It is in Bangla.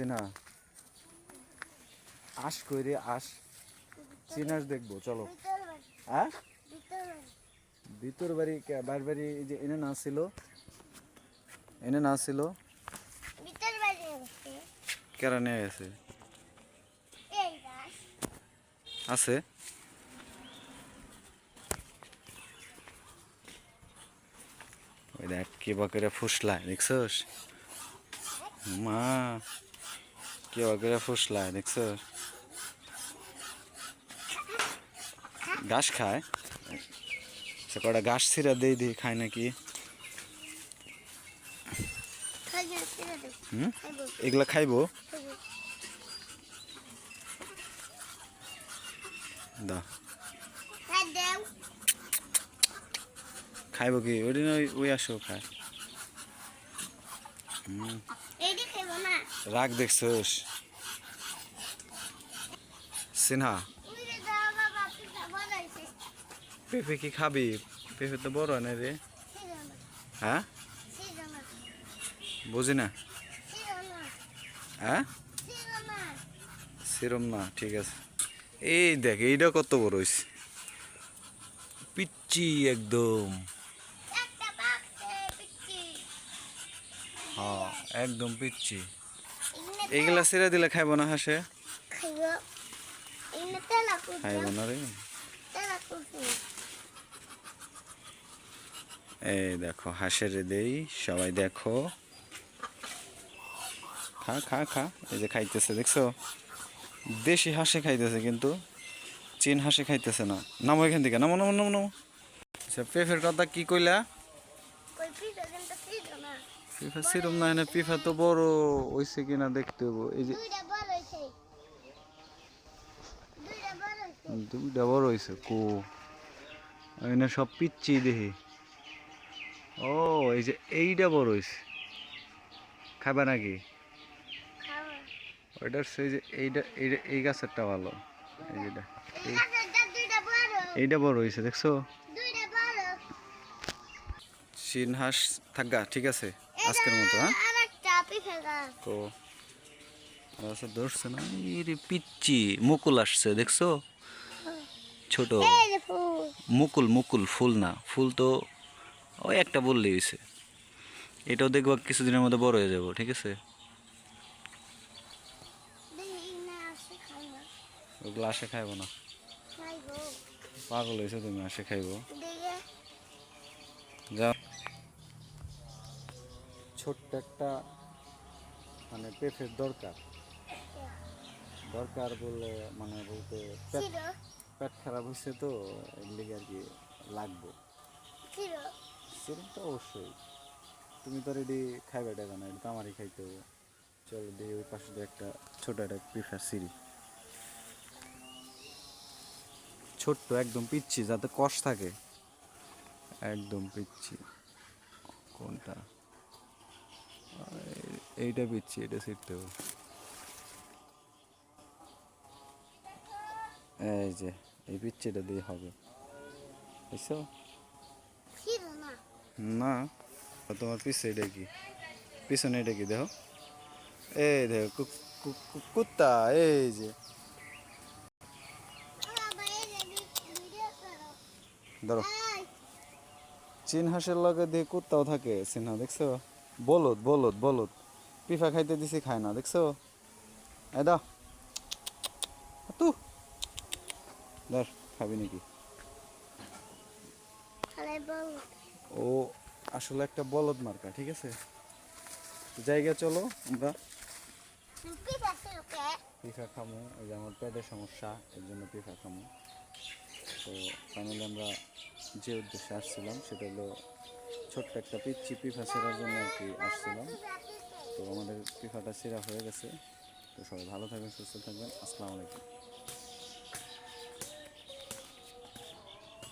সিনা। আস কইরে আস চিনাস দেখব চলো। হ্যাঁ? ভিতর বাড়ি বার বাড়ি এই যে এনে না ছিল। এনে না ছিল। কেরা নিয়ে গেছে? আছে ওই দেখ কে বা করে ফুসলায় দেখছস? মা। কে বা করে ফুসলায় দেখছস ঘাস খায়। সে কটা ঘাস ছিঁড়া দেই দিই খায় নাকি? হুম? এগুলা খাইবো? দা। খাইবো কি? ওই দিন ওই ওই আসো খায়। হুম। রাগ দেখছস? সিনহা। পেঁপে কি খাবি? পেঁপে তো বড় না রে। হ্যাঁ? বুঝি না। হ্যাঁ? সেরম না ঠিক আছে। এই দেখ এইটা কত বড় হয়েছে পিচ্ছি একদম। হ্যাঁ একদম পিচ্ছি এইগুলা ছেড়ে দিলে খাইব না হাসে? খাইবো। না রে। এই দেখো হাঁসের দেই সবাই দেখো। খা খা খা এই যে খাইতেছে দেখছ? দেশি হাঁসে খাইতেছে কিন্তু চীন হাঁসে খাইতেছে না। নামো এখান থেকে নামো নামো নামো নামো। আচ্ছা পেঁপের কথা কি কইলা? না পিফা সিরম না এনে পিফা তো বড় হইছে কিনা দেখতে হব এই যে দুইটা বড় হইছে। কো। এনে সব পিচ্ছি দেখি। ও এই যে এইটা বড় হইছে। খাবা। নাকি ওইটার সেই যে এইটা এইটা এই গাছেরটা ভালো। এই যেটা এইটা বড় হইছে দেখছ? দুইটা বড় চীন হাঁস থাকগা ঠিক আছে? আজকের মতো হ্যাঁ? তো ধরছে না। পিচ্ছি মুকুল আসছে দেখছ? ছোট। মুকুল মুকুল ফুল না। ফুল তো ওই একটা বললেই হয়েছে এটাও দেখব কিছুদিনের মধ্যে বড় হয়ে যাব ঠিক আছে? ওগুলো আসে খাইবো না। পাগল হয়েছে তুমি আসে খাইবো। যাও। ছোট্ট একটা মানে পেঁপের দরকার। দরকার বলে মানে বলতে পেট পেট খারাপ হয়েছে তো এর লিগে আর কি লাগবো। সেরকম তো অবশ্যই। তুমি তো রেডি খাইবে টাকা না এটা তো আমারই খাইতে হবে। চল দিয়ে ওই পাশে দিয়ে একটা ছোট একটা প্রিফার সিঁড়ি। ছোট্ট একদম পিচ্ছি যাতে কষ থাকে। একদম পিচ্ছি। কোনটা? এইটা পিচ্ছি এটা ছিটতে হবে এই যে, এই পিচ্ছিটা দিয়ে হবে। বুঝছ? না, তোমার পিছে এটা কি? পিছনে এটা কি, দেখো। এই দেখো কুত্তা, এই যে। ধরো। চীন হাঁসের লগে দিয়ে কুত্তাও থাকে চিহ্ন দেখছ? বলদ বলদ বলদ। পিফা খাইতে দিছি খায় না দেখছ? এই দাও। তু ধর খাবি নাকি? ও আসলে একটা বলদ মার্কা ঠিক আছে? জায়গা চলো আমরা। পিফা খামো এই যে আমার পেটের সমস্যা এর জন্য পিফা খামো। তো ফাইনালি আমরা যে উদ্দেশ্যে আসছিলাম সেটা হলো ছোট্ট একটা পিচ্ছি পিফা সেরার জন্য আর কি আসছিলাম। তো আমাদের পিফাটা সেরা হয়ে গেছে। তো সবাই ভালো থাকবেন সুস্থ থাকবেন। আসসালামু আলাইকুম।